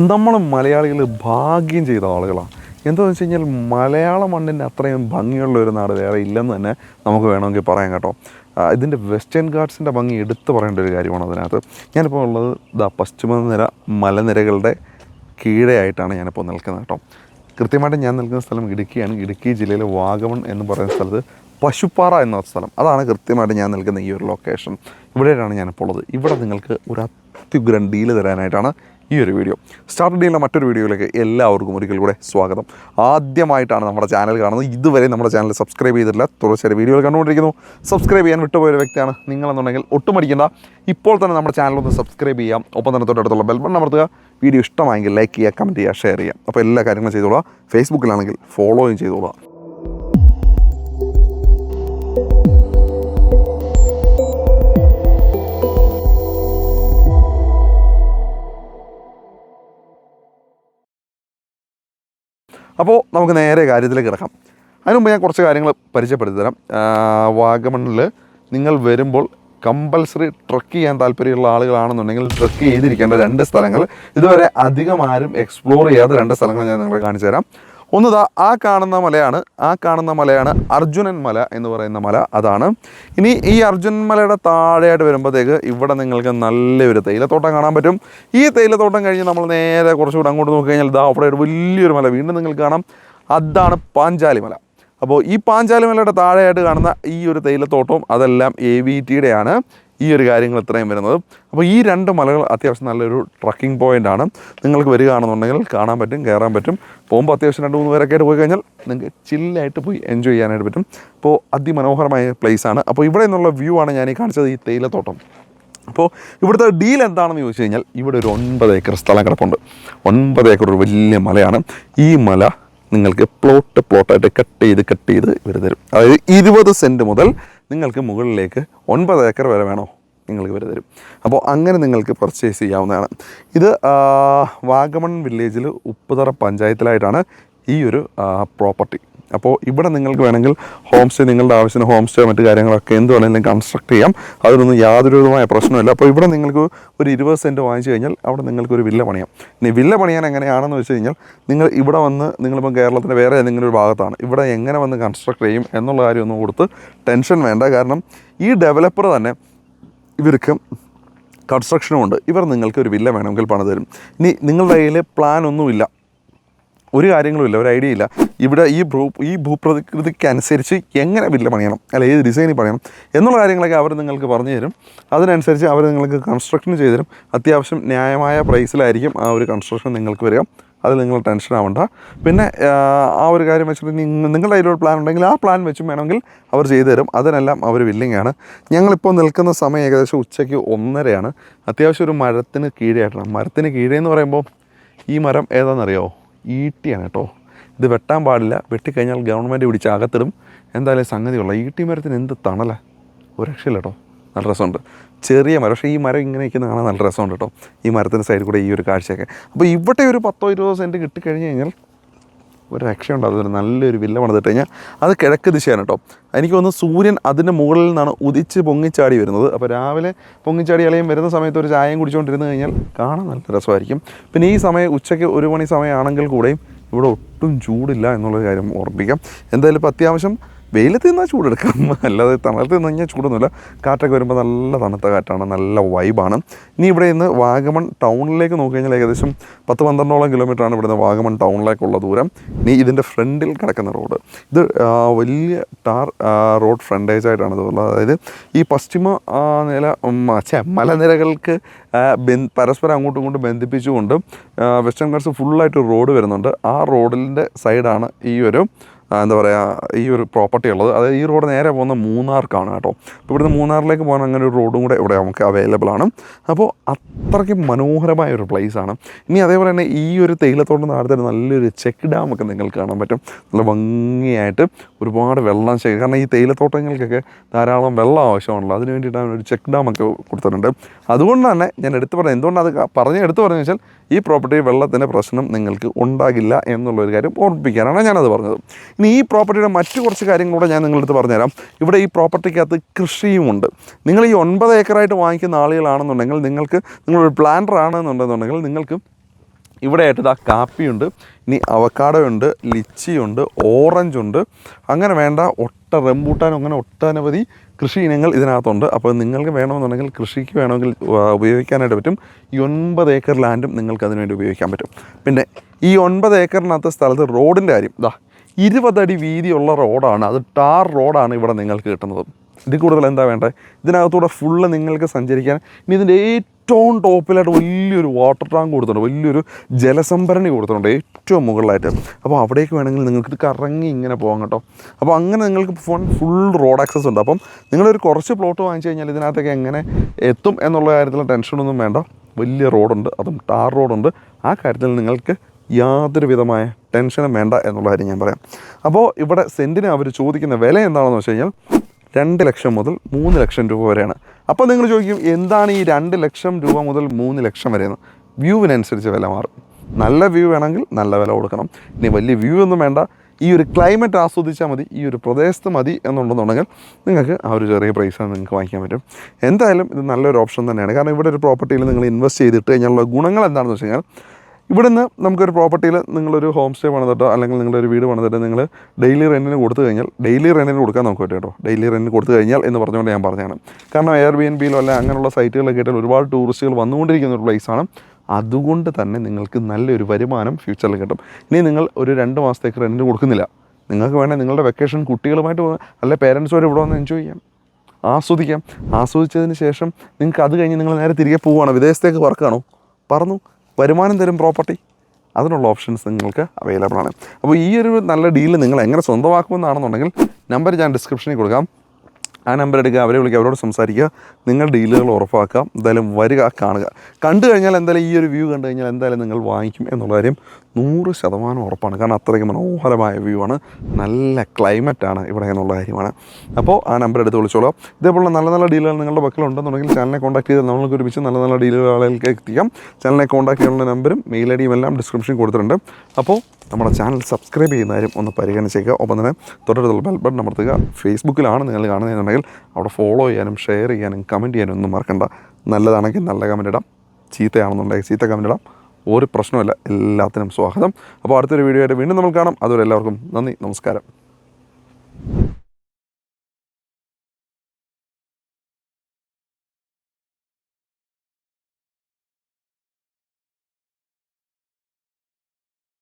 നമ്മൾ മലയാളികൾ ഭാഗ്യം ചെയ്ത ആളുകളാണ്. എന്താണെന്ന് വെച്ച് കഴിഞ്ഞാൽ മലയാള മണ്ണിന്റെ അത്രയും ഭംഗിയുള്ള ഒരു നാട് വേറെ ഇല്ലെന്ന് തന്നെ നമുക്ക് വേണമെങ്കിൽ പറയാം കേട്ടോ. ഇതിന്റെ വെസ്റ്റേൺ ഗാർഡ്സിന്റെ ഭംഗി എടുത്തു പറയേണ്ട ഒരു കാര്യമാണ് അതിനകത്ത്. ഞാനിപ്പോൾ ഉള്ളത് ദാ പശ്ചിമനിര മലനിരകളുടെ കീഴെയായിട്ടാണ് ഞാനിപ്പോൾ നിൽക്കുന്നത് കേട്ടോ. കൃത്യമായിട്ട് ഞാൻ നിൽക്കുന്ന സ്ഥലം ഇടുക്കിയാണ്. ഇടുക്കി ജില്ലയിലെ വാഗമൺ എന്ന് പറയുന്ന സ്ഥലത്ത് പശുപ്പാറ എന്ന സ്ഥലം. അതാണ് കൃത്യമായിട്ട് ഞാൻ നിൽക്കുന്ന ഈ ഒരു ലൊക്കേഷൻ ഇവിടെയാണ് ഞാനിപ്പോൾ ഉള്ളത്. ഇവിടെ നിങ്ങൾക്ക് ഒരു അത്യുഗ്രൻ ഡീൽ തരാനായിട്ടാണ് ഈ ഒരു വീഡിയോ. സ്റ്റാർട്ട് ഡീലിന്റെ മറ്റൊരു വീഡിയോയിലേക്ക് എല്ലാവർക്കും ഒരിക്കൽ കൂടെ സ്വാഗതം. ആദ്യമായിട്ടാണ് നമ്മുടെ ചാനൽ കാണുന്നത്. ഇതുവരെ നമ്മുടെ ചാനൽ സബ്സ്ക്രൈബ് ചെയ്തിട്ടില്ല. തുടർച്ചയായി വീഡിയോകൾ കണ്ടുകൊണ്ടിരിക്കുന്നു. സബ്സ്ക്രൈബ് ചെയ്യാൻ വിട്ടുപോയ ഒരു വ്യക്തിയാണ് നിങ്ങളെന്നുണ്ടെങ്കിൽ ഒട്ടും മടിക്കേണ്ട. ഇപ്പോൾ തന്നെ നമ്മുടെ ചാനൽ ഒന്ന് സബ്സ്ക്രൈബ് ചെയ്യാം. ഒപ്പം തന്നെ തൊട്ടടുത്തുള്ള ബെൽബൺ അമർത്തുക. വീഡിയോ ഇഷ്ടമായെങ്കിൽ ലൈക്ക് ചെയ്യുക കമന്റ് ചെയ്യുക ഷെയർ ചെയ്യുക. അപ്പോൾ എല്ലാ കാര്യങ്ങളും ചെയ്തോളാം. ഫേസ്ബുക്കിലാണെങ്കിൽ ഫോളോയും ചെയ്തോളാം. അപ്പോൾ നമുക്ക് നേരെ കാര്യത്തിലേക്ക് കിടക്കാം. അതിന് ഞാൻ കുറച്ച് കാര്യങ്ങൾ പരിചയപ്പെടുത്തി തരാം. വാഗമണ്ണിൽ നിങ്ങൾ വരുമ്പോൾ കമ്പൽസറി ട്രക്ക് ചെയ്യാൻ താല്പര്യമുള്ള ആളുകളാണെന്നുണ്ടെങ്കിൽ ട്രക്ക് ചെയ്തിരിക്കേണ്ട രണ്ട് സ്ഥലങ്ങൾ. ഇതുവരെ അധികം ആരും എക്സ്പ്ലോർ ചെയ്യാത്ത രണ്ട് സ്ഥലങ്ങൾ ഞാൻ നിങ്ങളെ കാണിച്ചു തരാം. ഒന്ന് ദാ ആ കാണുന്ന മലയാണ് ആ കാണുന്ന മലയാണ് അർജുനൻ മല എന്ന് പറയുന്ന മല അതാണ്. ഇനി ഈ അർജുനൻ മലയുടെ താഴെയായിട്ട് വരുമ്പോഴത്തേക്ക് ഇവിടെ നിങ്ങൾക്ക് നല്ലൊരു തേയിലത്തോട്ടം കാണാൻ പറ്റും. ഈ തേയിലത്തോട്ടം കഴിഞ്ഞ് നമ്മൾ നേരെ കുറച്ചുകൂടെ അങ്ങോട്ട് നോക്കി കഴിഞ്ഞാൽ ദാ അവിടെ ഒരു വലിയൊരു മല വീണ്ടും നിങ്ങൾക്ക് കാണാം. അതാണ് പാഞ്ചാലി മല. അപ്പോൾ ഈ പാഞ്ചാലി മലയുടെ താഴെയായിട്ട് കാണുന്ന ഈ ഒരു തേയിലത്തോട്ടവും അതെല്ലാം എ വി ടിയുടെയാണ് ഈ ഒരു കാര്യങ്ങൾ ഇത്രയും വരുന്നത്. അപ്പോൾ ഈ രണ്ട് മലകൾ അത്യാവശ്യം നല്ലൊരു ട്രക്കിംഗ് പോയിന്റ് ആണ്. നിങ്ങൾക്ക് വരികയാണെന്നുണ്ടെങ്കിൽ കാണാൻ പറ്റും കയറാൻ പറ്റും. പോകുമ്പോൾ അത്യാവശ്യം രണ്ട് മൂന്ന് പേരൊക്കെ ആയിട്ട് പോയി കഴിഞ്ഞാൽ നിങ്ങൾക്ക് ചില്ലായിട്ട് പോയി എൻജോയ് ചെയ്യാനായിട്ട് പറ്റും. അപ്പോൾ അതിമനോഹരമായ പ്ലേസ് ആണ്. അപ്പോൾ ഇവിടെ നിന്നുള്ള വ്യൂ ആണ് ഞാൻ ഈ കാണിച്ചത് ഈ തേയിലത്തോട്ടം. അപ്പോൾ ഇവിടുത്തെ ഡീൽ എന്താണെന്ന് ചോദിച്ചു കഴിഞ്ഞാൽ ഇവിടെ ഒരു ഒൻപത് ഏക്കർ സ്ഥലം കിടപ്പുണ്ട്. ഒൻപത് ഏക്കർ ഒരു വലിയ മലയാണ്. ഈ മല നിങ്ങൾക്ക് പ്ലോട്ട് പ്ലോട്ടായിട്ട് കട്ട് ചെയ്ത് കട്ട് ചെയ്ത് ഇവർ തരും. അതായത് ഇരുപത് സെന്റ് മുതൽ നിങ്ങൾക്ക് മുകളിലേക്ക് ഒൻപത് ഏക്കർ വരെ വേണോ നിങ്ങൾക്ക് ഇവർ തരും. അപ്പോൾ അങ്ങനെ നിങ്ങൾക്ക് പർച്ചേസ് ചെയ്യാവുന്നതാണ്. ഇത് വാഗമൺ വില്ലേജിൽ ഉപ്പുതറ പഞ്ചായത്തിലായിട്ടാണ് ഈ ഒരു പ്രോപ്പർട്ടി അപ്പോൾ ഇവിടെ നിങ്ങൾക്ക് വേണമെങ്കിൽ ഹോം സ്റ്റേ നിങ്ങളുടെ ആവശ്യത്തിന് ഹോം സ്റ്റേ മറ്റു കാര്യങ്ങളൊക്കെ എന്ത് വേണമെങ്കിലും കൺസ്ട്രക്ട് ചെയ്യാം. അതിനൊന്നും യാതൊരു വിധമായ പ്രശ്നമില്ല അപ്പോൾ ഇവിടെ നിങ്ങൾക്ക് ഒരു ഇരുപത് സെന്റ് വാങ്ങിച്ചു കഴിഞ്ഞാൽ അവിടെ നിങ്ങൾക്കൊരു വില്ല പണിയാം. ഇനി വില്ല പണിയാൻ എങ്ങനെയാണെന്ന് വെച്ച് കഴിഞ്ഞാൽ നിങ്ങൾ ഇവിടെ വന്ന് നിങ്ങളിപ്പോൾ കേരളത്തിന്റെ വേറെ ഏതെങ്കിലും ഒരു ഭാഗത്താണ്. ഇവിടെ എങ്ങനെ വന്ന് കൺസ്ട്രക്ട് ചെയ്യും എന്നുള്ള കാര്യമൊന്നും കൊടുത്ത് ടെൻഷൻ വേണ്ട. കാരണം ഈ ഡെവലപ്പർ തന്നെ ഇവർക്ക് കൺസ്ട്രക്ഷനും ഉണ്ട്. ഇവർ നിങ്ങൾക്ക് ഒരു വില്ല വേണമെങ്കിൽ പണിതരും തരും ഇനി നിങ്ങളുടെ കയ്യിൽ പ്ലാൻ ഒന്നുമില്ല. ഒരു കാര്യങ്ങളുമില്ല ഒരു ഐഡിയ ഇല്ല. ഇവിടെ ഈ ഭൂ ഈ ഭൂപ്രകൃതിക്ക് അനുസരിച്ച് എങ്ങനെ വില്ല പണിയണം അല്ല ഏത് ഡിസൈനിൽ പണിയണം എന്നുള്ള കാര്യങ്ങളൊക്കെ അവർ നിങ്ങൾക്ക് പറഞ്ഞു തരും. അതിനനുസരിച്ച് അവർ നിങ്ങൾക്ക് കൺസ്ട്രക്ഷൻ ചെയ്തു തരും. അത്യാവശ്യം ന്യായമായ പ്രൈസിലായിരിക്കും ആ ഒരു കൺസ്ട്രക്ഷൻ നിങ്ങൾക്ക് വരിക. അതിൽ നിങ്ങൾ ടെൻഷൻ ആവണ്ട. പിന്നെ ആ, ഒരു കാര്യം വെച്ചിട്ട് നിങ്ങ- നിങ്ങളുടെ കയ്യിലൊരു പ്ലാൻ ഉണ്ടെങ്കിൽ ആ പ്ലാൻ വെച്ചും വേണമെങ്കിൽ അവർ ചെയ്തു തരും. അതിനെല്ലാം അവർ വില്ലിങ്ങാണ് ഞങ്ങളിപ്പോൾ നിൽക്കുന്ന സമയം ഏകദേശം ഉച്ചയ്ക്ക് ഒന്നരയാണ്. അത്യാവശ്യം ഒരു മരത്തിന് കീഴെയായിട്ടാണ്. മരത്തിന് കീഴേ എന്ന് പറയുമ്പോൾ ഈ മരം ഏതാണെന്നറിയോ ഈട്ടിയാണ് കേട്ടോ. ഇത് വെട്ടാൻ പാടില്ല. വെട്ടിക്കഴിഞ്ഞാൽ ഗവൺമെന്റ് പിടിച്ച് അകത്തിടും. എന്തായാലും സംഗതിയുള്ള ഈട്ടി മരത്തിന് എന്ത് തണല? ഒരു രക്ഷയില്ല കേട്ടോ. നല്ല രസമുണ്ട്. ചെറിയ മരം. പക്ഷേ ഈ മരം ഇങ്ങനെ നിൽക്കുന്ന കാണാൻ നല്ല രസമുണ്ട് കേട്ടോ. ഈ മരത്തിന്റെ സൈഡിൽ കൂടെ ഈ ഒരു കാഴ്ചയൊക്കെ. അപ്പോൾ ഇവിടെ ഒരു പത്തോ ഇരുപതോ സെന്റ് കിട്ടിക്കഴിഞ്ഞ് കഴിഞ്ഞാൽ ഒരു രക്ഷയുണ്ട്. അതൊരു നല്ലൊരു വില്ല പണിതിട്ട് കഴിഞ്ഞാൽ അത് കിഴക്ക് ദിശയാണ് കേട്ടോ. എനിക്ക് തോന്നുന്നു സൂര്യൻ അതിന്റെ മുകളിൽ നിന്നാണ് ഉദിച്ച് പൊങ്ങിച്ചാടി വരുന്നത്. അപ്പോൾ രാവിലെ പൊങ്ങിച്ചാടി ഇളയും വരുന്ന സമയത്ത് ഒരു ചായയും കുടിച്ചുകൊണ്ടിരുന്ന് കഴിഞ്ഞാൽ കാണാൻ നല്ല രസമായിരിക്കും. പിന്നെ ഈ സമയം ഉച്ചയ്ക്ക് ഒരു മണി സമയമാണെങ്കിൽ കൂടെയും ഇവിടെ ഒട്ടും ചൂടില്ല എന്നുള്ളൊരു കാര്യം ഓർമ്മിപ്പിക്കാം. എന്തായാലും ഇപ്പോൾ അത്യാവശ്യം വെയിലത്ത് നിന്നാൽ ചൂടെടുക്കാം. അല്ലാതെ തണലത്ത് നിന്ന് കഴിഞ്ഞാൽ ചൂടൊന്നുമില്ല. കാറ്റൊക്കെ വരുമ്പോൾ നല്ല തണുത്ത കാറ്റാണ് നല്ല വൈബാണ്. ഇനി ഇവിടെ നിന്ന് വാഗമൺ ടൗണിലേക്ക് നോക്കി കഴിഞ്ഞാൽ ഏകദേശം പത്ത് പന്ത്രണ്ടോളം കിലോമീറ്ററാണ് ഇവിടുന്ന് വാഗമൺ ടൗണിലേക്കുള്ള ദൂരം. ഇനി ഇതിന്റെ ഫ്രണ്ടിൽ കിടക്കുന്ന റോഡ്. ഇത് വലിയ ടാർ റോഡ് ഫ്രണ്ടേജ് ആയിട്ടാണ് ഇതുള്ളത് അതായത് ഈ പശ്ചിമ നില മലനിരകൾക്ക് പരസ്പരം അങ്ങോട്ടും ഇങ്ങോട്ടും ബന്ധിപ്പിച്ചുകൊണ്ട് വെസ്റ്റേൺ ഗാർഡ്സ് ഫുള്ളായിട്ട് റോഡ് വരുന്നുണ്ട്. ആ റോഡിന്റെ സൈഡാണ് ഈ ഒരു എന്താ പറയുക ഈ ഒരു പ്രോപ്പർട്ടി ഉള്ളത്. അതായത് ഈ റോഡ് നേരെ പോകുന്ന മൂന്നാർക്കാണ് കേട്ടോ. അപ്പോൾ ഇവിടുന്ന് മൂന്നാറിലേക്ക് പോകാൻ അങ്ങനെ ഒരു റോഡും കൂടെ ഇവിടെ നമുക്ക് അവൈലബിൾ ആണ്. അപ്പോൾ അത്രയ്ക്ക് മനോഹരമായ ഒരു പ്ലേസ് ആണ്. ഇനി അതേപോലെ തന്നെ ഈ ഒരു തേയിലത്തോട്ടം നാടത്തെ നല്ലൊരു ചെക്ക് ഡാം ഒക്കെ നിങ്ങൾക്ക് കാണാൻ പറ്റും. നല്ല ഭംഗിയായിട്ട് ഒരുപാട് വെള്ളം ശേഖരം കാരണം ഈ തേയിലത്തോട്ടങ്ങൾക്കൊക്കെ ധാരാളം വെള്ളം ആവശ്യമാണല്ലോ. അതിന് വേണ്ടിയിട്ടാണ് ഒരു ചെക്ക് ഡാം ഒക്കെ കൊടുത്തിട്ടുണ്ട്. അതുകൊണ്ട് തന്നെ ഞാൻ എടുത്തു പറഞ്ഞത് എന്തുകൊണ്ട് അത് പറഞ്ഞ് എടുത്തു പറഞ്ഞു വെച്ചാൽ ഈ പ്രോപ്പർട്ടി വെള്ളത്തിന്റെ പ്രശ്നം നിങ്ങൾക്ക് ഉണ്ടാകില്ല എന്നുള്ളൊരു കാര്യം ഓർമ്മിപ്പിക്കാനാണ് ഞാനത് പറഞ്ഞത്. ഇനി ഈ പ്രോപ്പർട്ടിയുടെ മറ്റു കുറച്ച് കാര്യങ്ങളൂടെ ഞാൻ നിങ്ങളടുത്ത് പറഞ്ഞുതരാം. ഇവിടെ ഈ പ്രോപ്പർട്ടിക്കകത്ത് കൃഷിയുമുണ്ട്. നിങ്ങൾ ഈ ഒൻപത് ഏക്കറായിട്ട് വാങ്ങിക്കുന്ന ആളുകളാണെന്നുണ്ടെങ്കിൽ നിങ്ങൾക്ക് നിങ്ങളൊരു പ്ലാന്റർ ആണെന്നുണ്ടെന്നുണ്ടെങ്കിൽ നിങ്ങൾക്ക് ഇവിടെ ആയിട്ട് ഇതാ കാപ്പിയുണ്ട് ഇനി അവക്കാടോ ഉണ്ട് ലിച്ചിയുണ്ട് ഓറഞ്ച് ഉണ്ട്. അങ്ങനെ വേണ്ട ഒട്ട റംബൂട്ടാനും അങ്ങനെ ഒട്ടനവധി കൃഷി ഇനങ്ങൾ ഇതിനകത്തുണ്ട്. അപ്പോൾ നിങ്ങൾക്ക് വേണമെന്നുണ്ടെങ്കിൽ കൃഷിക്ക് വേണമെങ്കിൽ ഉപയോഗിക്കാനായിട്ട് പറ്റും. ഈ ഒൻപത് ഏക്കർ ലാൻഡും നിങ്ങൾക്ക് അതിനുവേണ്ടി ഉപയോഗിക്കാൻ പറ്റും. പിന്നെ ഈ ഒൻപത് ഏക്കറിനകത്ത് സ്ഥലത്ത് റോഡിന്റെ കാര്യം. ഇതാ ഇരുപതടി വീതിയുള്ള റോഡാണ്. അത് ടാർ റോഡാണ് ഇവിടെ നിങ്ങൾക്ക് കിട്ടുന്നത്. ഇതിൽ കൂടുതൽ എന്താ വേണ്ടത് ഇതിനകത്തൂടെ ഫുള്ള് നിങ്ങൾക്ക് സഞ്ചരിക്കാൻ ഇനി ഇതിന്റെ ഏറ്റവും ടോപ്പിലായിട്ട് വലിയൊരു വാട്ടർ ടാങ്ക് കൊടുത്തിട്ടുണ്ട്. വലിയൊരു ജലസംഭരണി കൊടുത്തിട്ടുണ്ട് ഏറ്റവും മുകളിലായിട്ട്. അപ്പോൾ അവിടേക്ക് വേണമെങ്കിൽ നിങ്ങൾക്ക് കറങ്ങി ഇങ്ങനെ പോകാം കേട്ടോ. അപ്പോൾ അങ്ങനെ നിങ്ങൾക്ക് ഫോൺ ഫുൾ റോഡ് ആക്സസ് ഉണ്ട്. അപ്പം നിങ്ങളൊരു കുറച്ച് പ്ലോട്ട് വാങ്ങിച്ചു കഴിഞ്ഞാൽ ഇതിനകത്തേക്ക് എങ്ങനെ എത്തും എന്നുള്ള കാര്യത്തിൽ ടെൻഷനൊന്നും വേണ്ട. വലിയ റോഡുണ്ട് അതും ടാർ റോഡുണ്ട് ആ കാര്യത്തിൽ നിങ്ങൾക്ക് യാതൊരു വിധമായ ടെൻഷനും വേണ്ട എന്നുള്ള കാര്യം ഞാൻ പറയാം. അപ്പോൾ ഇവിടെ സെന്റിന് അവർ ചോദിക്കുന്ന വില എന്താണെന്ന് വെച്ച് കഴിഞ്ഞാൽ രണ്ട് ലക്ഷം മുതൽ മൂന്ന് ലക്ഷം രൂപ വരെയാണ്. അപ്പോൾ നിങ്ങൾ ചോദിക്കും എന്താണ് ഈ രണ്ട് ലക്ഷം രൂപ മുതൽ മൂന്ന് ലക്ഷം വരെയെന്ന് വ്യൂവിനനുസരിച്ച് വില മാറും. നല്ല വ്യൂ വേണമെങ്കിൽ നല്ല വില കൊടുക്കണം. ഇനി വലിയ വ്യൂ ഒന്നും വേണ്ട. ഈ ഒരു ക്ലൈമറ്റ് ആസ്വദിച്ചാൽ മതി ഈ ഒരു പ്രദേശത്ത് മതി എന്നുണ്ടെന്നുണ്ടെങ്കിൽ നിങ്ങൾക്ക് ആ ഒരു ചെറിയ പ്രൈസാണ് നിങ്ങൾക്ക് വാങ്ങിക്കാൻ പറ്റും. എന്തായാലും ഇത് നല്ലൊരു ഓപ്ഷൻ തന്നെയാണ്. കാരണം ഇവിടെ ഒരു പ്രോപ്പർട്ടിയിൽ നിങ്ങൾ ഇൻവെസ്റ്റ് ചെയ്തിട്ട് കഴിഞ്ഞാലുള്ള ഗുണങ്ങൾ എന്താണെന്ന് വെച്ച് കഴിഞ്ഞാൽ ഇവിടുന്ന് നമുക്കൊരു പ്രോപ്പർട്ടിയിൽ നിങ്ങളൊരു ഹോം സ്റ്റേ പണിതിട്ടോ അല്ലെങ്കിൽ നിങ്ങളൊരു വീട് പണിതിട്ട് നിങ്ങൾ ഡെയിലി റെന്റിന് കൊടുത്തു കഴിഞ്ഞാൽ ഡെയിലി റെന്റിന് കൊടുക്കാൻ നമുക്ക് പറ്റും കേട്ടോ. ഡെയിലി റെന്റിന് കൊടുത്തു കഴിഞ്ഞാൽ എന്ന് പറഞ്ഞുകൊണ്ട് ഞാൻ പറഞ്ഞതാണ്. കാരണം എയർ ബി എൻ ബിയിലോ അല്ല അങ്ങനെയുള്ള സൈറ്റുകളൊക്കെ കേട്ടാൽ ഒരുപാട് ടൂറിസ്റ്റുകൾ വന്നുകൊണ്ടിരിക്കുന്ന ഒരു പ്ലേസാണ് അതുകൊണ്ട് തന്നെ നിങ്ങൾക്ക് നല്ലൊരു വരുമാനം ഫ്യൂച്ചറിൽ കിട്ടും. ഇനി നിങ്ങൾ ഒരു രണ്ട് മാസത്തേക്ക് റെന്റിന് കൊടുക്കുന്നില്ല. നിങ്ങൾക്ക് വേണേൽ നിങ്ങളുടെ വെക്കേഷൻ കുട്ടികളുമായിട്ട് അല്ല പേരൻസുമായിട്ട് ഇവിടെ വന്ന് എൻജോയ് ചെയ്യാം. ആസ്വദിക്കാം. ആസ്വദിച്ചതിന് ശേഷം നിങ്ങൾക്ക് അത് കഴിഞ്ഞ് നിങ്ങൾ നേരെ തിരികെ പോവുകയാണോ. വിദേശത്തേക്ക് വർക്കാണോ പറന്നു വരുമാനം തരും പ്രോപ്പർട്ടി അതിനുള്ള ഓപ്ഷൻസ് നിങ്ങൾക്ക് അവൈലബിൾ ആണ്. അപ്പോൾ ഈ ഒരു നല്ല ഡീൽ നിങ്ങൾ എങ്ങനെ സ്വന്തമാക്കുമെന്നാണെന്നുണ്ടെങ്കിൽ നമ്പർ ഞാൻ ഡിസ്ക്രിപ്ഷനിൽ കൊടുക്കാം. ആ നമ്പർ എടുക്കുക അവരെ വിളിക്കുക അവരോട് സംസാരിക്കുക. നിങ്ങൾ ഡീലുകൾ ഉറപ്പാക്കുക. എന്തായാലും വരിക കാണുക. കണ്ടു കഴിഞ്ഞാൽ എന്തായാലും ഈ ഒരു വ്യൂ കണ്ടു കഴിഞ്ഞാൽ എന്തായാലും നിങ്ങൾ വാങ്ങിക്കും എന്നുള്ള കാര്യം നൂറ് ശതമാനം ഉറപ്പാണ്. കാരണം അത്രയ്ക്ക് മനോഹരമായ വ്യൂ ആണ്. നല്ല ക്ലൈമറ്റാണ് ഇവിടെ എന്നുള്ള കാര്യമാണ്. അപ്പോൾ ആ നമ്പർ എടുത്ത് വിളിച്ചോളാം. ഇതേപോലെ നല്ല നല്ല ഡീലുകൾ നിങ്ങളുടെ പക്കലുണ്ടെന്നുണ്ടെങ്കിൽ ചാനലിനെ കോൺടാക്ട് ചെയ്താൽ നമ്മൾക്ക് ഒരുമിച്ച് നല്ല നല്ല ഡീലുകൾ ആളുകൾക്ക് എത്തിക്കാം. ചാനലിനെ കോൺടാക്ട് ചെയ്യാനുള്ള നമ്പറും മെയിൽ ഐ ഡിയും എല്ലാം ഡിസ്ക്രിപ്ഷനിൽ കൊടുത്തിട്ടുണ്ട്. അപ്പോൾ നമ്മുടെ ചാനൽ സബ്സ്ക്രൈബ് ചെയ്യുന്നവരും ഒന്ന് പരിഗണിച്ചേക്കുക. ഒപ്പം തന്നെ തൊട്ടടുത്തുള്ള ബെൽ ബട്ടൺ അമർത്തുക. ഫേസ്ബുക്കിലാണ് നിങ്ങൾ കാണുന്നതെന്നുണ്ടെങ്കിൽ അവിടെ ഫോളോ ചെയ്യാനും ഷെയർ ചെയ്യാനും കമന്റ് ചെയ്യാനും ഒന്നും മറക്കണ്ട. നല്ലതാണെങ്കിൽ നല്ല കമന്റ് ഇടാം. ചീത്തയാണെന്നുണ്ടെങ്കിൽ ചീത്ത കമന്റ് ഇടാം. ഒരു പ്രശ്നമില്ല എല്ലാത്തിനും സ്വാഗതം. അപ്പോൾ അടുത്തൊരു വീഡിയോ ആയിട്ട് വീണ്ടും നമ്മൾ കാണാം. അതുവരെ എല്ലാവർക്കും നന്ദി നമസ്കാരം.